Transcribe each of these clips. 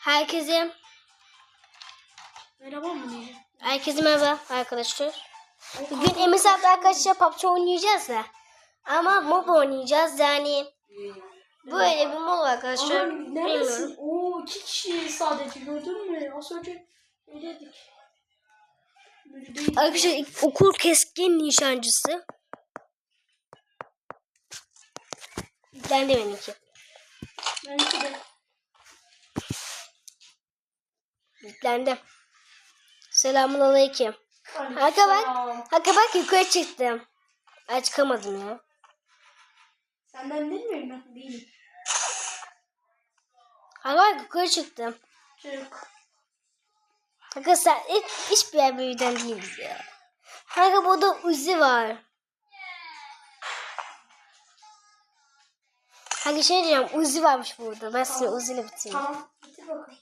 Herkese Merhaba mı diyeceğim? herkese merhaba arkadaşlar. Bugün Emis abi arkadaşlar PUBG oynayacağız da. Ama mob oynayacağız yani. Böyle bir mob arkadaşlar. Aha, neredesin? Oo iki kişi sadece gördün mü? Az önce öyle dedik. Müjdeyi- Arkadaşlar okul keskin nişancısı. Ben de benimki. Benimki de. Yüklendi. Selamun aleyküm. Kanka bak. Kanka bak yukarı çıktım. Ay çıkamadım ya. Senden değil miyim ben? Değilim. Kanka bak yukarı çıktım. Çık. Kanka sen hiç, hiçbir yer büyüden değiliz ya. Kanka burada Uzi var. Kanka şey diyeceğim Uzi varmış burada. Ben seni Uzi ile bitireyim. Tamam. Bitir bakalım.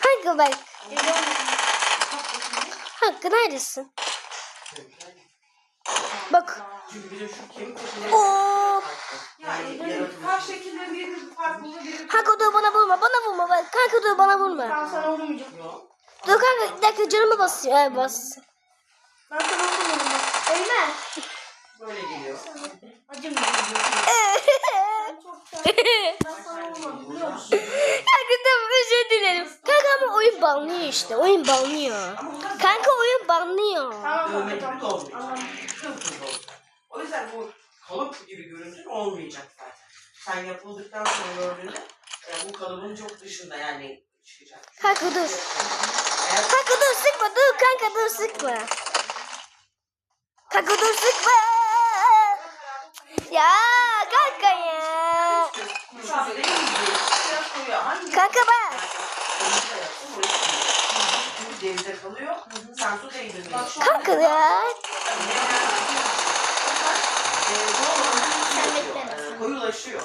Kanka bak. Kanka neredesin? Bak. Oo. Yaratılmış. her şekilde bir bir Kanka dur bana vurma. Bana vurma. Bak. Kanka dur bana vurma. Ben sana vurmayacağım. Dur kanka bir dakika canımı basıyor. Ay bas. Ben sana vurmayacağım. Eymen. Böyle geliyor. Acımayacağım. Sen çok sen. Ben sana vurmadım biliyor musun? Kanka tamam özür dilerim. Kanka ama oyun banlıyor işte. Oyun banlıyor. Kanka oyun banlıyor. Tamam de tamam. olmayacak. Anladım. Kıpkırmızı olacak. O yüzden bu kalıp gibi görüntün olmayacak zaten. Sen yapıldıktan sonra gördüğünde e, bu kalıbın çok dışında yani çıkacak. Kanka dur. Eğer Kanka dur sıkma dur kanka dur sıkma. Kanka dur sıkma. Ya kanka ya. Kanka bak. Denize kalıyor. Sen su değdirmiyorsun. Kanka ya. Koyulaşıyor.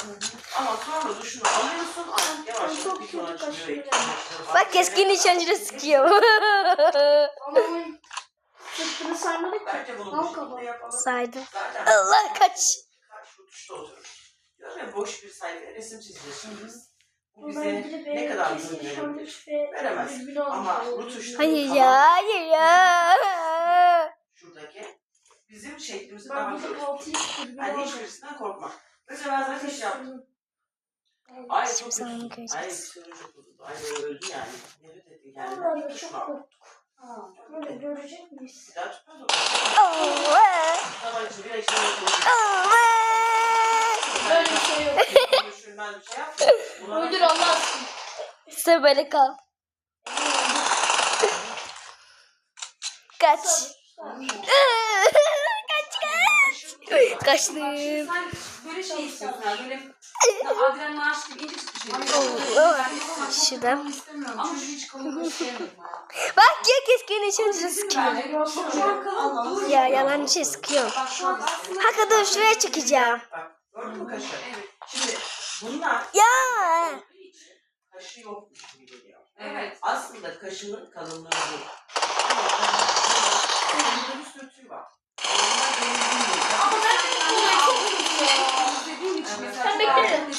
Ama sonra duşunu alıyorsun, yavaş Ay, yavaş çok kötü. Bak keskin nişancıyla sıkıyor. Ama sırtını saymadık ki. Bence bunu Al bu kapağı. şekilde yapalım. Saydım. Allah kaç. Kaç tutuşta oturur. Diyorum ya boş bir sayfa resim çiziyorsun biz. Bu bize ne kadar güven verebilir? Veremez. Ama olur. bu tuşta Hayır ya hayır ya. şuradaki bizim şeklimizi Ben daha düzgün Hani hiçbirisinden korkma. Mesela ben zaten iş yaptım. Ay çok kötü. Ay psikolojik bozuldu. Ay böyle öldü yani. Nefret ettim Hiç çok korktuk. Böyle görecek miyiz? Bir daha tutmaz o. Taban içi bir ekşi oldu. Böyle bir şey yok. Düşünmez bir şey yap. Öldür Allah aşkına. Sen böyle kal. Kaç. kaç kaç. Kaçtım. Sen böyle şey istiyorsun yani böyle Adrian Marş gibi ince çıkmış şey. Şuradan. istemiyorum. Ama şu hiç kalın sevmiyorum. Bak ya keskin nişancıyla sıkıyor. Şu an kalın dur. Ya yalan şey sıkıyor. Bak şu an aslında Hakikaten şuraya çıkacağım. Bak gördün mü kaşı? Evet. Şimdi bunlar Ya. kaşı yokmuş gibi geliyor. Evet. Aslında kaşının kalınlığı bu. Ama kaşının bir sürtüğü var. Onlar benim bilmiyorum. Ama ben bu olayı çok üzülüyorum. İzlediğim için mesela. Sen bekle.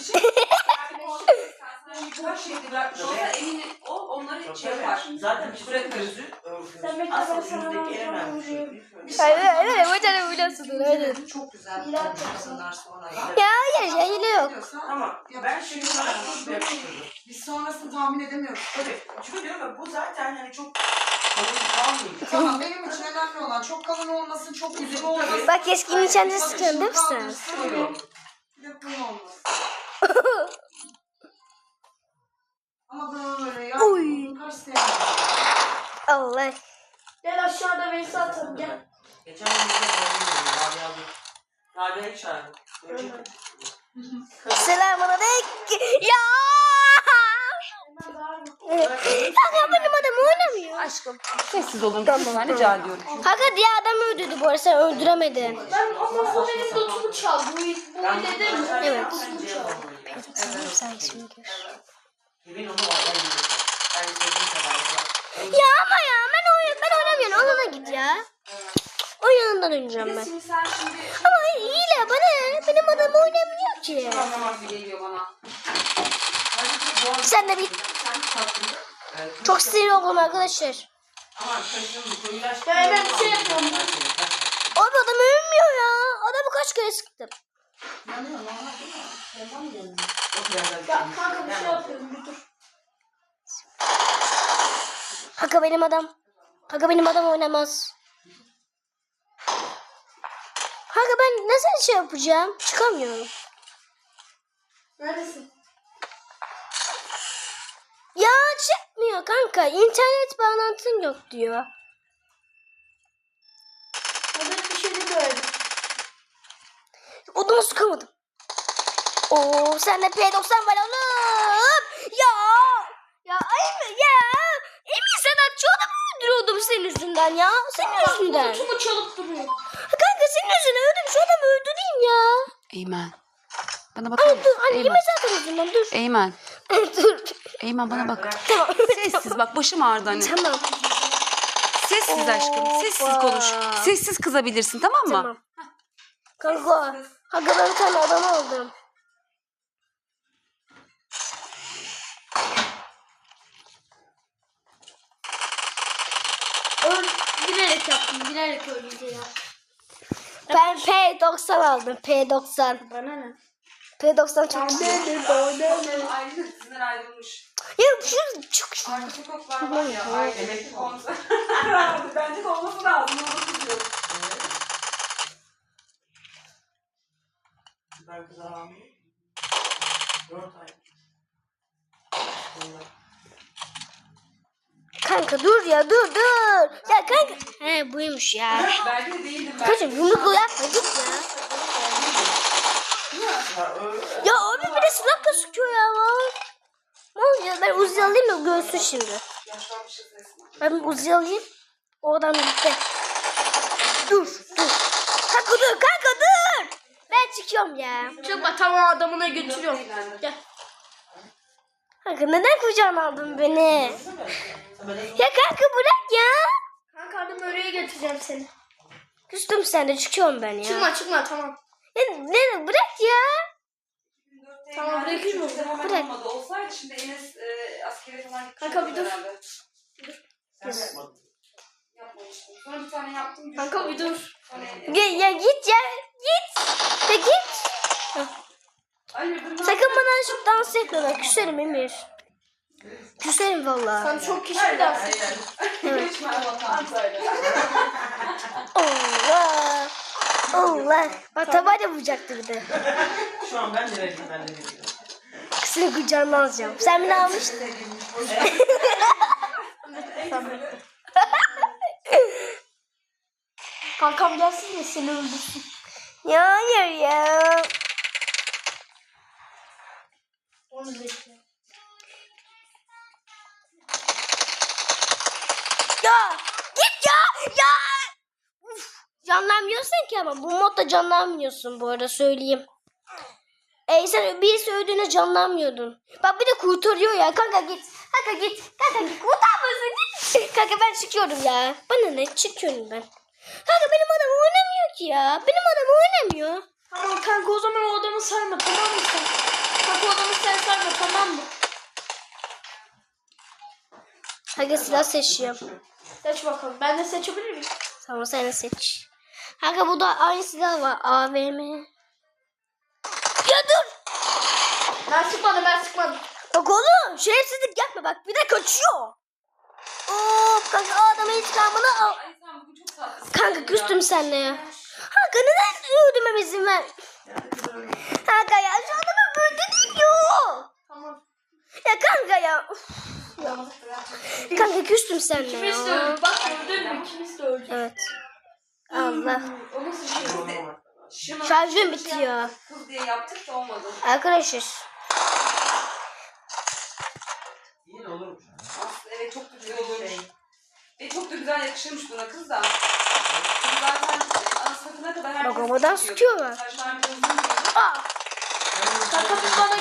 sen birkaç şeyde bırak- Şu anda eminim o onları şey yapar. Zaten bir süre gözü örgümüz. Sen bekle, Asıl yüzdeki en önemli şey. bunu. değil mi? Öyle öyle bu tane biliyorsun öyle. Çok güzel. İlaç kadınlar sonra ya. Ya hayır ya hile yok. Tamam. Ben şimdi sana. Biz sonrasını tahmin edemiyoruz. Tabii. Çünkü diyorum ya bu zaten hani çok. Tamam benim için önemli olan çok kalın olmasın, çok uzun olmasın. Bak keskin nişancı sıkıyorsun değil mi sen? Sıkıyorum. Bir de bunun olmasın. Ama böyle ya Oy. kaç sevmiyorum. Allah. Gel aşağıda Veysel atalım gel. Geçen gün bir de Rabia abla. Rabia'yı çağırdım. Görecek misin? Selamun aleyküm. Ya. Kanka benim adam oynamıyor. Aşkım. Sessiz olun. Tamam, rica ediyorum. Kanka diğer adam öldürdü bu arada sen öldüremedin. Ben ama bu benim notumu çaldı. Bu, bu Ben ile de mi? Evet. Sen şimdi gör. Kimin onu oradan yiyecek. Ben istediğim kadar yapar. Ya ama ya ben oyun ben oynamıyorum. Onunla git ya. O yanından oynayacağım ben. Şimdi sen şimdi Ama hile bana. Benim adam oynamıyor ki. anlamak geliyor bana. Bence çok Sen de bir Sen çok sinir oldum arkadaşlar. Ama. Ya ben bir şey yapıyorum. Abi adam ölmüyor ya. Adamı kaç kere sıktım. Yanıyor mi? Yandan mı yanıyor? Ya kanka bir şey yapıyorum bir dur. Kanka benim adam. Kanka benim adam oynamaz. Kanka ben nasıl şey yapacağım? Çıkamıyorum. Neredesin? Ya çıkmıyor kanka. İnternet bağlantın yok diyor. Burada bir şey de gördüm. Odama sıkamadım. Oo sen de P90 var oğlum. Ya. Ya ay mı ya? Emin sanatçı adamı öldürüyordum senin yüzünden ya. Senin yüzünden. Kutumu çalıp duruyor. Kanka senin yüzünden öldüm. Şu adamı öldüreyim ya. Eymen. Bana bakar mısın? dur anne yeme zaten yüzünden dur. Eymen. dur. Eymen bana bak. Tamam. Sessiz bak başım ağrıdı anne. Tamam. Sessiz aşkım. Sessiz konuş. Sessiz kızabilirsin tamam mı? Tamam. Kanka. Kanka ben bir tane adam oldum. Öl, bilerek yaptım. Bilerek diye yaptım. Ben P90 aldım. P90. Bana ne? P90 çok iyi. Ayrı sizden ayrılmış. Ya şu çok Artık çocuklar var ya. Ayrı emekli. Herhalde bence de olması lazım. Onu kızıyorum. Ben kız aramıyorum. Dört ay. Onlar. Kanka dur ya dur dur. Ya kanka. He buymuş ya. Belki de değildim ben. Kaçım yumruklu yapma git ya. Ya abi bir de silahla sıkıyor ya lan. Ne oluyor ben Uzi alayım mı görsün şimdi. Ben Uzi alayım. O adam gitti. Dur dur. Kanka dur kanka dur. Ben çıkıyorum ya. Çıkma tamam adamına götürüyorum. Gel. Kanka neden kucağına aldın beni? Ya kanka bırak ya. Kanka adam oraya götüreceğim seni. Küstüm sen de çıkıyorum ben ya. Çıkma çıkma tamam. Ya ne bırak ya. Tamam, bırakayım mı? Bırak. Olsaydı şimdi Enes e, askere falan Kanka, bir dur. herhalde. Sonra bir tane yaptım. güçlü Kanka bir dur. Sonra Ya, ya git ya git. Ya git. Hayırdır ne Sakın bana şu dans etme bak küserim Emir. Küserim valla. Sen çok kişi bir dans et. Evet. Geçme vatan söyle. Allah. Allah. Bak tabağı da vuracaktı bir de. Şu an ben de verdim ben de verdim. Kızını kucağına alacağım. Sen beni almıştın. Kankam gelsin de seni öldürsün. Ya hayır ya. Onu bekle. Ya git ya. Ya. Uf. Canlanmıyorsun ki ama bu modda canlanmıyorsun bu arada söyleyeyim. Ey sen birisi öldüğünde canlanmıyordun. Bak bir de kurtarıyor ya. Kanka git. Kanka git. Kanka git. Kurtarmasın git. Kanka ben çıkıyorum ya. Bana ne çıkıyorum ben. Kanka benim adam oynamıyor ki ya. Benim adam oynamıyor. Tamam kanka o zaman o adamı sarma tamam mı sen? Kanka o adamı sen sarma tamam mı? Kanka silah seçiyorum. Seç bakalım. Ben de seçebilir miyim? Tamam sen de seç. Kanka bu da aynı silah var. AVM. Ya dur. Ben sıkmadım ben sıkmadım. Bak oğlum şerefsizlik yapma bak bir de kaçıyor. Oo kanka al. Sen bugün çok tatlısın. Kanka küstüm seninle ya. Kanka neden öldürmeme izin ver? Kanka ya şu adamı öldürüyor. Tamam. Ya kanka ya. Kanka küstüm seninle İkimiz de ya. öldü. Bak öldün mü? İkimiz de öldü. Evet. Allah. O nasıl şey? Şarjım bitiyor. kız diye yaptık da olmadı. Arkadaşlar. İyi de olurmuş. Aslında evet çok da güzel olmuş. Ve çok da güzel yakışırmış buna kız da. Kız zaten ana sınıfına kadar herkes Bak havadan sıkıyorlar. Saçlar bir uzun diyordu. Aa. Kanka bana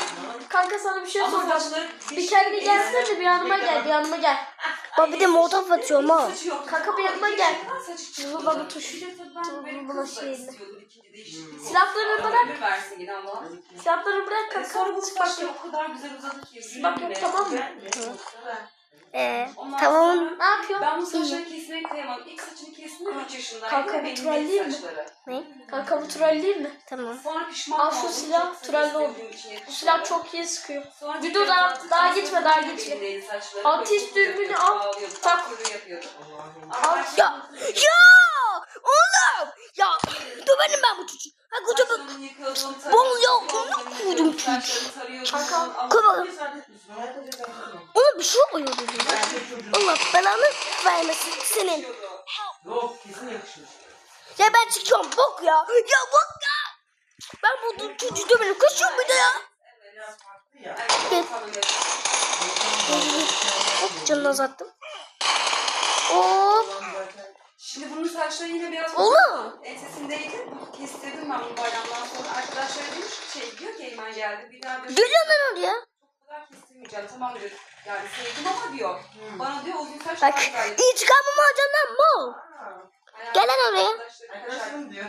kanka sana bir şey Ama soracağım. saçları Bir kendi gelsene de bir yanıma gel, bir yanıma gel. Bak bir de molotof atıyorum ha. Saçı yok. Kanka bir yanıma gel. Çıktı. Dur baba tuş. Da şeyini. istiyordum, ikinci değişiklik. Silahlarını bırak. Versin yine. Silahları bırak E, kanka. Sonra bu saçları o kadar güzel uzadı ki. Sıkmak yok tamam mı? Ee, Ondan tamam. sonra Ne yapıyorsun? Ben bu saçları kesmeye kıyamam. İlk saçını kestim 3 yaşındaydım. Kanka, bu Benim troll ilk değil mi? saçları. Ne? Kanka bu troll değil mi? Tamam. Sonra pişman Al şu oldum. silah, Çok saç troll oldu. istediğim için Bu silah çok iyi sıkıyor. Sonra Video tekrar daha- gitme, daha gitme. elindeydi saçları. Altı Böyle üst al, ağlıyordu. tak. Yapıyordu. Ama Ya! Ya! Oğlum! Ya! Döverim ben bu çocuğu. Ha koca bak. saçlarını yıkıyordum, Bol ya, onu koydum. Kanka, Ama- Kıvırım. Ona bir şey oluyor dedi. Allah belanı vermesin senin. Yok kesin yakışmış. Ya ben çıkıyorum bok ya. Ya bok ya. Ben bu çocuğu döverim. Kaçıyorum bir de ya. Evet. Hop canını azalttım. Hop. Şimdi bunun saçları yine biraz Oğlum. ensesindeydi. Kestirdim ben bu bayramdan sonra. Arkadaşlar demiş ki şey diyor ki Eymen geldi. Bir daha diyor. Geliyor lan oraya. Bu kadar kestirmeyeceğim. Tamam diyor. Yani sevdim ama diyor. Bana diyor uzun saç Bak daha güzel. intikamımı alacağım mal. Gel lan oraya. Arkadaşım diyor.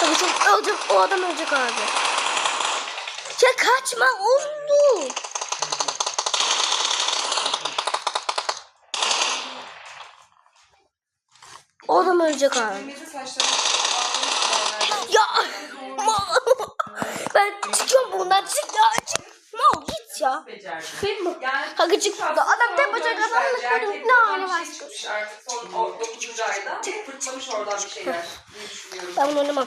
Tabii çok öldüm. O adam ölecek abi. Ya kaçma oğlum. Saçlarını bağlamış. Ya. Ben çıkıyorum bundan çık ya çık. Mal git ya. Değil mi? Yani Kanka çık burada. Adam tek başına kazanmış Erkek dedim. Ne hali bir var? şey artık son o- dokuzuncu ayda. Fırtlamış oradan bir şeyler. Ben bunu oynamam.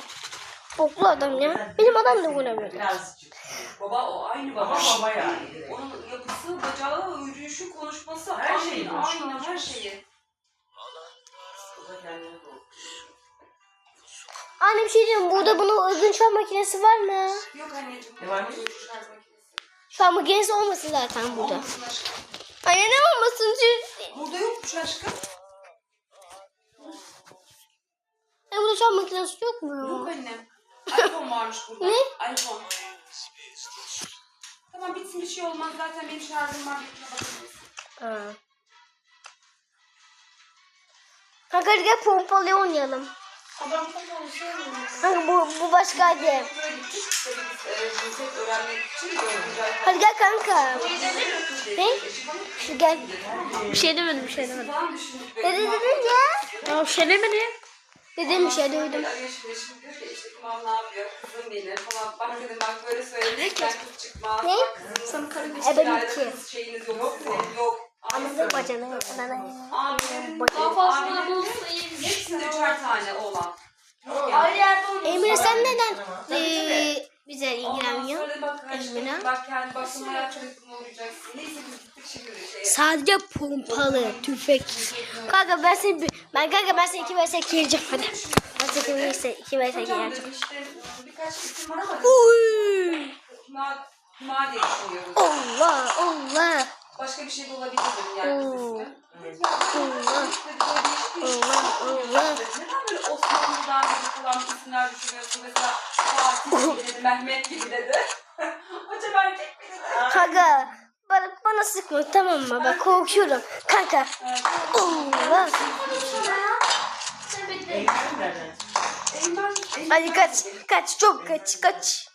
Boklu adam ya. Benim adam da oynamıyor. Birazcık. Baba o aynı baba. Baba yani. Onun yapısı, bacağı, yürüyüşü, konuşması Her aynı, şeyi aynı her şeyi. O da kendine doğru. Anne bir şey diyeyim. Burada bunun ödünç şan makinesi var mı? Yok anneciğim. Ne var? Şarj makinesi. Şan makinesi olmasın zaten burada. Olmasın aşkım. Anne ne olmasın? Şu- Burada yokmuş aşkım. E burada şan makinesi yok Yok mu? annem. iPhone varmış burada. Ne? iPhone. Tamam bitsin bir şey olmaz. Zaten benim şarjım var. Ha. Kanka hadi gel pompalı oynayalım. Kanka bu, bu. İşte biz e, ay Hadi gel kanka. Ne? Şu gel. Bir şey demedim bir şey demedim. Ne dedin ya? Ya bir şey demedim. Dedim bir şey duydum. Ne E, benim hiçbir iki. kız şeyiniz yok yok. Bacana. Bana. Abilerin Daha fazla bulursa iyi bir hepsinde üçer tane oğlan. Ayrı yerde olursa. Emre sen neden eee, bize ilgilenmiyor? sonra bak Emine. bak kendi hayat çocukluğuna uğrayacaksın. Neyse biz gittik şimdi de şeye. Sadece pompalı, tüfek. Kanka ben seni ben kanka ben seni 2 vs 2 yeneceğim hadi. Ben seni 2 vs 2 vs 2 Hocam yeneceğim. dedim işte birkaç isim var ama Uy! Diye düşünüyoruz. Allah Allah. Başka bir şey de olabilir dedim yani ismi. Allah. Allah Allah. Neden böyle Osmanlı'dan beri kalan isimler düşünüyorsun? Mesela Fatih gibi dedi, Mehmet gibi dedi. Hocam erkek mi dedi? Kanka bana, bana sıkma tamam mı? Bak korkuyorum. Kanka. Allah. Hadi kaç. Kaç çok kaç kaç.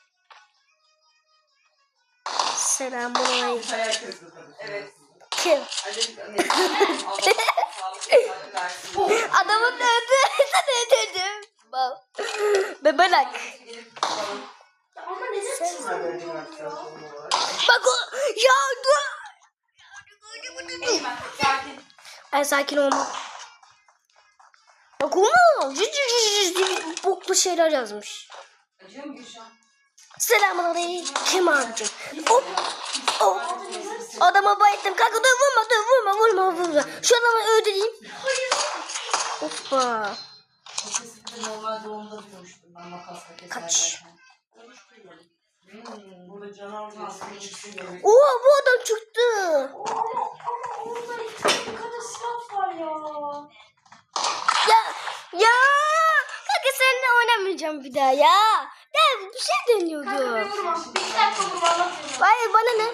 Selamun aleyküm. Hayal kırıklığı tabii. Evet. Kim? Adamın öldü. Sen öldürdüm. Bebelak. Ama neden? Bak o. Ya dur. Ay sakin olma. Bak diye boklu şeyler yazmış. Acıyor mu Gülşen? Selamun aleyküm abicim. Hop. Oh. Adama bayıldım. Kanka dur vurma dur vurma vurma vurma. Şu adamı öldüreyim. Hoppa. Kaç. Oha bu adam çıktı. Ya ya. Kanka seninle oynamayacağım bir daha ya. Ya bir şey deniyordu. Hayır bana ne?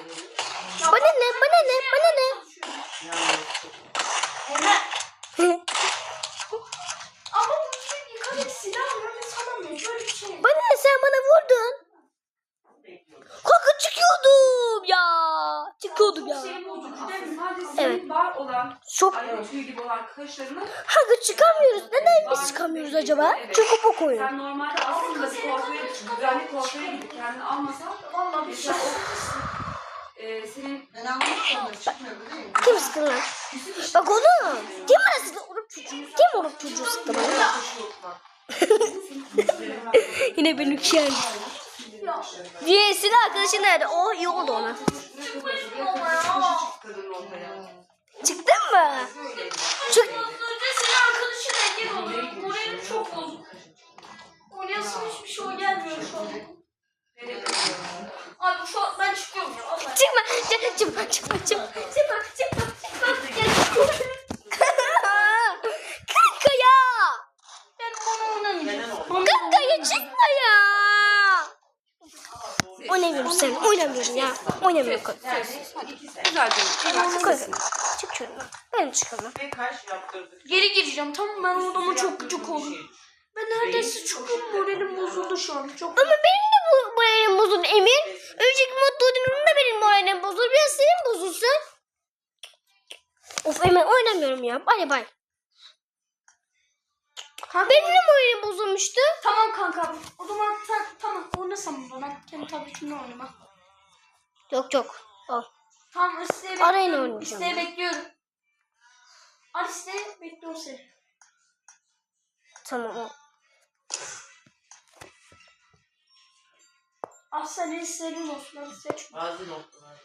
Bana ne? Bana ne? Bana ne? olan Çok. ayı tüyü gibi olan kaşlarını Kanka çıkamıyoruz. Neden biz çıkamıyoruz acaba? Çünkü bu koyun. sen normalde aslında bir kuaföre, güzellik kuaföre gidip kendini almasan Vallahi bir şey e, senin Ben anlamadım. Çıkmıyor bu değil mi? Kim sıktı lan? Bak oğlum. Kim bana sıktı? Orup çocuğu. Kim orup çocuğu sıktı bana? Yine benim şey. Diyesini arkadaşı nerede? Oh iyi oldu ona. Mı? Çık. Senin arkadaşın engel oluyor. Moralim çok bozuk. Oynayasın hiçbir şey gelmiyor şu an. Abi şu an ben çıkıyorum ya. Allah. Çıkma. Çık, çıkma. Çıkma. Çıkma. Çıkma. Çıkma. Çıkma. Kanka ya. Ben onu oynamayacağım. Kanka ya çıkma ya. Oynamıyorum sen. Oynamıyorum ya. Oynamıyorum kanka. Güzelce. Kanka. Çık şuradan. Ben çıkalım. Geri gireceğim tamam ben odama çok gıcık oldum. Ben neredeyse çıkıyorum moralim bozuldu şu an. Çok Ama benim de bu moralim bozuldu Emir. Önceki modda oynadığımda da benim moralim bozuldu. Biraz senin bozulsun. Of Emir oynamıyorum ya. Bay bay. Benim de moralim bozulmuştu. Tamam kanka. O zaman sen tamam oynasam o zaman. Kendi tabletimle oynama. Yok yok. Al. Tamam isteği Arayın bekliyorum. oynayacağım İsteği bekliyorum. Al isteği bekliyorum seni. Tamam. al. Al senin isteğin olsun. Ben seç. Bazı noktalar.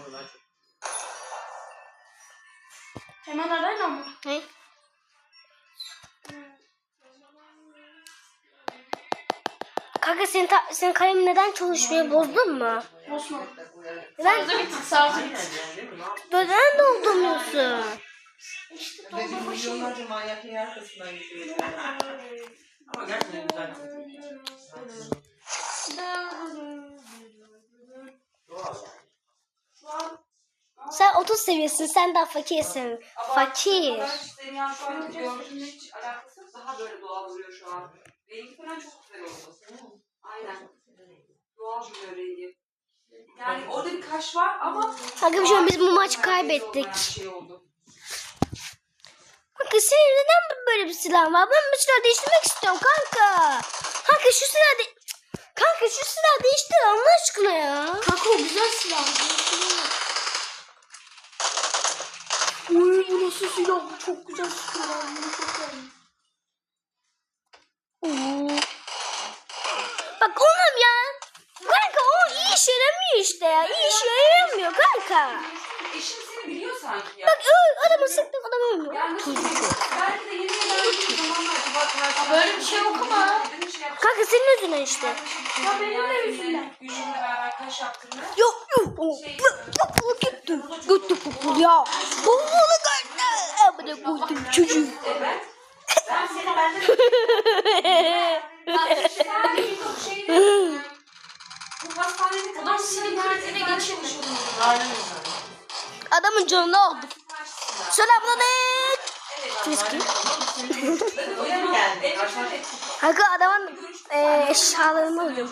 Oralar çok. Hemen arayın ama. Ne? Kanka senin, ta- senin kalem neden çalışmıyor? Bozdun mu? Bosman. Neden, değil mi? Ne yapayım? neden doldurmuyorsun? İşte Ve milyonlarca yer. Ama gerçekten güzel. Şu an Sen 30 seviyorsun. Sen daha fakirsin. Fakir. Senin şu an gördüğümle hiç alakası yok. Daha böyle doğal duruyor şu an. Falan çok güzel oldu. Aynen. Doğal. Yani orada bir kaş var ama... An biz bu maçı kaybettik. Şey oldu. Kanka senin neden böyle bir silah var? Ben bu silahı değiştirmek istiyorum kanka. Kanka şu silah de... Kanka şu silah değiştir Allah aşkına ya. Kanka o güzel silah. Uy bu nasıl silah? Bu çok güzel silah. Bunu çok beğendim. Oo. Bak oğlum ya. Kanka o iyi işe yaramıyor işte ya. İyi işe yaramıyor kanka. Eşim seni biliyor sanki ya. Bak öl, adamı sıktık adam ölmüyor. Yani nasıl biliyor? Belki de yeni gelen bir Böyle bir şey yok ama. Şey Kanka senin yüzünden işte. Ya benim de yüzümden. Gülşen'le beraber kaş yaptığında Yok yok. şey Kokulu gitti. Gitti kokulu ya. Kokulu gitti. Amına koydum çocuğu. evet. Ben seni benden Sen bir çok şey de bu hastanede Adam kadar senin kredine geçirmiş. Adamın canını aldık. Aşağı- evet. Kanka adamın eee eşyalarını evlendik.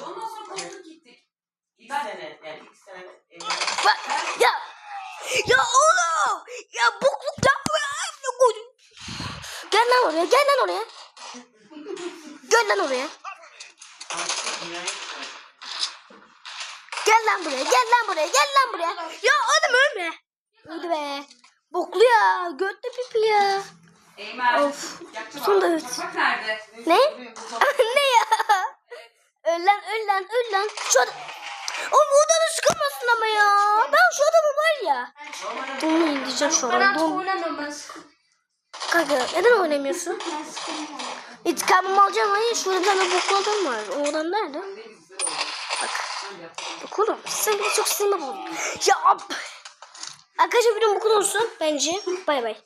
Bak ya. Ya oğlum. Ya bokluk yapma ya. Amına koydum. Gel lan oraya. Gel lan oraya. Gel lan oraya. Gel lan buraya. Gel lan buraya. Gel lan buraya. Ya oğlum ölme. Öldü be. Boklu ya. Götte pipi ya. Of. Evet. Bak nerede? Ne? ne ya? Öl lan öl lan öl lan. Şu adam... Oğlum o adamı sıkılmasın ama ya. Ben şu adamı var ya. Onu indireceğim şu Ben artık oynamıyorum ben. Kanka neden oynamıyorsun? İntikamımı alacağım. Hayır şurada bir tane boklu adam var. O adam nerede? Bak. Oğlum sen de çok sinirli oldun. Ya ab. Arkadaşlar videom bu kadar olsun bence. Bay bay.